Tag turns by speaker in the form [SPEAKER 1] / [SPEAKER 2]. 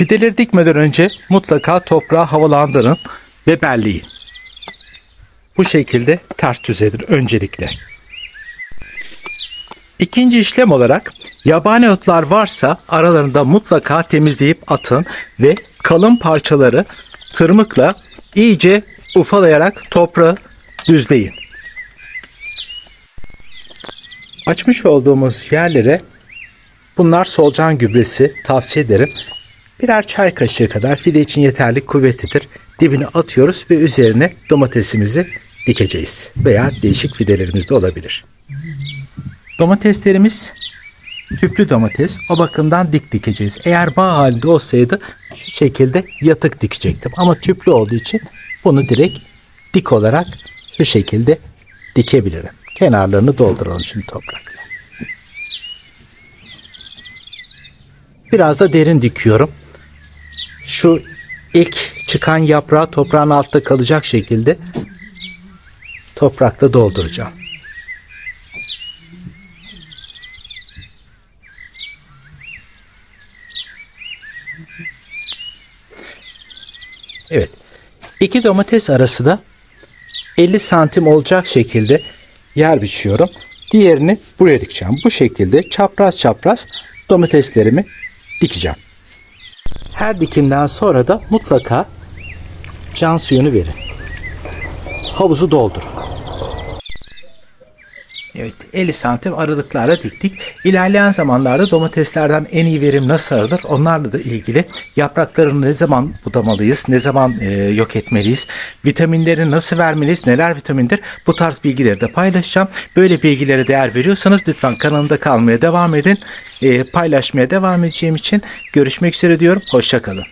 [SPEAKER 1] Fideleri dikmeden önce mutlaka toprağı havalandırın ve belleyin. Bu şekilde ters düz edin öncelikle. İkinci işlem olarak yabani otlar varsa aralarında mutlaka temizleyip atın ve kalın parçaları tırmıkla iyice ufalayarak toprağı düzleyin. Açmış olduğumuz yerlere bunlar solucan gübresi tavsiye ederim. Birer çay kaşığı kadar fide için yeterli kuvvetlidir. Dibine atıyoruz ve üzerine domatesimizi dikeceğiz. Veya değişik fidelerimiz de olabilir. Domateslerimiz tüplü domates. O bakımdan dik dikeceğiz. Eğer bağ halinde olsaydı şu şekilde yatık dikecektim. Ama tüplü olduğu için bunu direkt dik olarak şu şekilde dikebilirim. Kenarlarını dolduralım şimdi toprakla. Biraz da derin dikiyorum. Şu ilk çıkan yaprağı toprağın altta kalacak şekilde toprakla dolduracağım. Evet. İki domates arası da 50 santim olacak şekilde yer biçiyorum. Diğerini buraya dikeceğim. Bu şekilde çapraz çapraz domateslerimi dikeceğim. Her dikimden sonra da mutlaka can suyunu verin. Havuzu doldur. Evet 50 santim aralıklarla diktik. İlerleyen zamanlarda domateslerden en iyi verim nasıl alınır onlarla da ilgili yapraklarını ne zaman budamalıyız, ne zaman e, yok etmeliyiz, vitaminleri nasıl vermeliyiz, neler vitamindir bu tarz bilgileri de paylaşacağım. Böyle bilgilere değer veriyorsanız lütfen kanalımda kalmaya devam edin. E, paylaşmaya devam edeceğim için görüşmek üzere diyorum. Hoşçakalın.